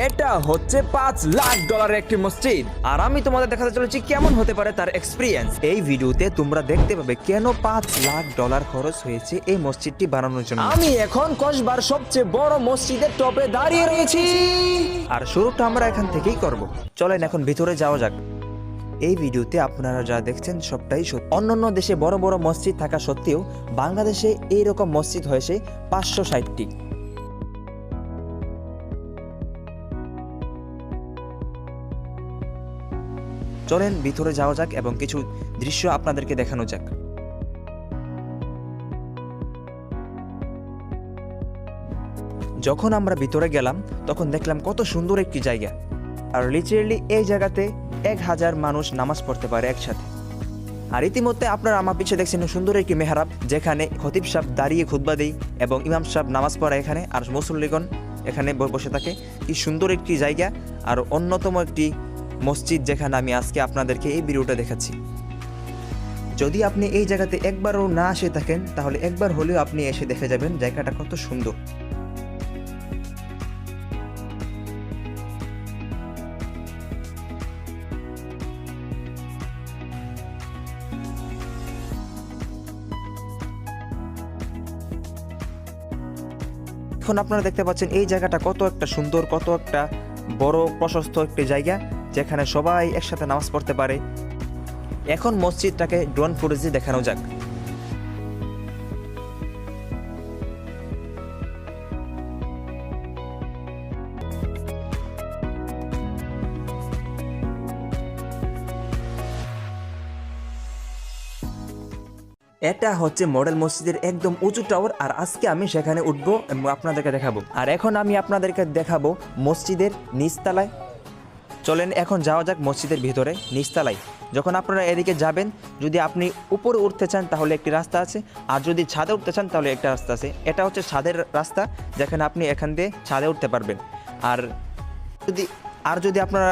এটা হচ্ছে পাঁচ লাখ ডলারের একটি মসজিদ। আর আমি তোমাদের দেখাতে চলেছি কেমন হতে পারে তার এক্সপিরিয়েন্স এই ভিডিওতে তোমরা দেখতে পাবে কেন পাঁচ লাখ ডলার খরচ হয়েছে এই মসজিদটি বানানোর জন্য। আমি এখন কসবার সবচেয়ে বড় মসজিদের টপে দাঁড়িয়ে রয়েছি। আর শুরুটা আমরা এখান থেকেই করব। চলেন এখন ভিতরে যাওয়া যাক। এই ভিডিওতে আপনারা যা দেখছেন সবটাই সত্যি। অন্যান্য দেশে বড় বড় মসজিদ থাকা সত্ত্বেও বাংলাদেশে এইরকম মসজিদ হয়েছে পাঁচশো ষাটটি। চলেন, ভিতরে যাওয়া যাক এবং কিছু দৃশ্য আপনাদেরকে দেখানো যাক। যখন আমরা ভিতরে গেলাম, তখন দেখলাম কত সুন্দর একটি জায়গা। আর লিটারেলি এই জায়গাতে এক হাজার মানুষ নামাজ পড়তে পারে একসাথে। আর ইতিমধ্যে আপনারা আমার পিছিয়ে দেখছেন সুন্দর একটি মেহরাব, যেখানে খতিব সাহেব দাঁড়িয়ে খুতবা দেই এবং ইমাম সাহেব নামাজ পড়ে এখানে, আর মুসল্লিগণ এখানে বসে থাকে। কি সুন্দর একটি জায়গা, আর অন্যতম একটি মসজিদ যেখানে আমি আজকে আপনাদেরকে এই ভিডিওটা দেখাচ্ছি। যদি আপনি এই জায়গাতে একবারও না এসে থাকেন, তাহলে একবার হলেও আপনি এসে দেখে যাবেন জায়গাটা কত সুন্দর। এখন আপনারা দেখতে পাচ্ছেন এই জায়গাটা কত একটা সুন্দর, কত একটা বড়, প্রশস্ত একটি জায়গা। যেখানে সবাই একসাথে নামাজ পড়তে পারে। এখন মসজিদটাকে ড্রোন ফুটেজে দেখানো যাক। এটা হচ্ছে মডেল মসজিদের একদম উঁচু টাওয়ার আর আজকে আমি সেখানে উঠবো এবং আপনাদেরকে দেখাবো। আর এখন আমি আপনাদেরকে দেখাবো মসজিদের নিচতলায় চলেন এখন যাওয়া যাক মসজিদের ভিতরে, নিচতলায়। যখন আপনারা এদিকে যাবেন, যদি আপনি উপরে উঠতে চান তাহলে একটি রাস্তা আছে, আর যদি ছাদে উঠতে চান তাহলে একটা রাস্তা আছে। এটা হচ্ছে ছাদের রাস্তা, যেখানে আপনি এখান দিয়ে ছাদে উঠতে পারবেন। আর যদি আর যদি আপনারা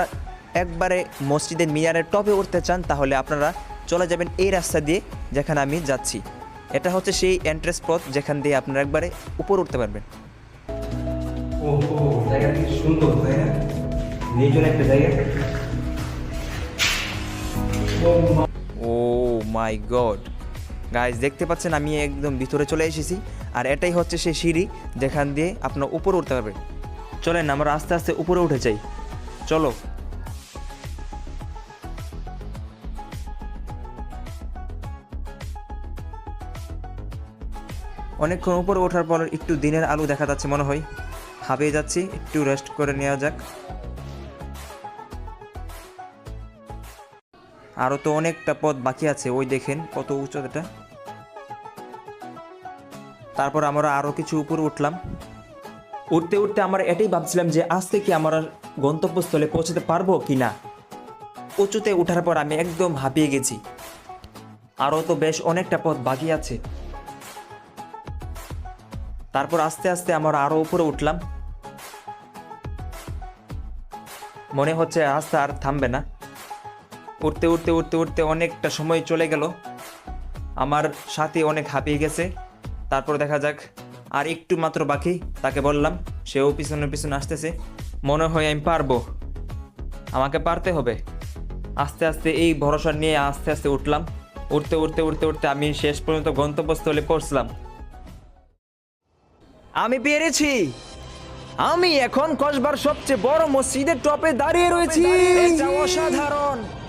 একবারে মসজিদের মিনারের টপে উঠতে চান, তাহলে আপনারা চলে যাবেন এই রাস্তা দিয়ে যেখানে আমি যাচ্ছি। এটা হচ্ছে সেই এন্ট্রেন্স পথ যেখান দিয়ে আপনারা একবারে উপরে উঠতে পারবেন। ওহো, জায়গাটা সুন্দর, তাই না? ও মাই গড। গাইজ দেখতে পাচ্ছেন আমি একদম ভিতরে চলে এসেছি। আর এটাই হচ্ছে সেই সিঁড়ি যেখান দিয়ে আপনার উপরে উঠতে পারবেন চলেন, আমরা আস্তে আস্তে উপরে উঠে যাই। চলো। অনেকক্ষণ উপরে ওঠার পর একটু দিনের আলো দেখা যাচ্ছে মনে হয়। হাবিয়ে যাচ্ছি, একটু রেস্ট করে নেওয়া যাক। আরও তো অনেকটা পথ বাকি আছে, ওই দেখেন কত উচ্চতাটা তারপর আমরা আরও কিছু উপরে উঠলাম। উঠতে উঠতে আমরা এটাই ভাবছিলাম যে আজ থেকে আমরা গন্তব্যস্থলে পৌঁছতে পারব কি না উঁচুতে ওঠার পর আমি একদম হাঁপিয়ে গেছি। আরও তো বেশ অনেকটা পথ বাকি আছে। তারপর আস্তে আস্তে আমরা আরও উপরে উঠলাম। মনে হচ্ছে রাস্তা আর থামবে না। উঠতে উঠতে উঠতে উঠতে অনেকটা সময় চলে গেল। আমার সাথে অনেক হাঁপিয়ে গেছে। তারপর দেখা যাক আর একটু মাত্র বাকি তাকে বললাম সেও পিছনে পিছনে আসতেছে। মনে হয় আমি পারব। আমাকে পারতে হবে। আস্তে আস্তে এই ভরসা নিয়ে আস্তে আস্তে উঠলাম। উঠতে উঠতে উঠতে উঠতে আমি শেষ পর্যন্ত গন্তব্যস্থলে পৌঁছলাম। আমি পেরেছি। আমি এখন কসবার সবচেয়ে বড় মসজিদের টপে দাঁড়িয়ে রয়েছি। অসাধারণ।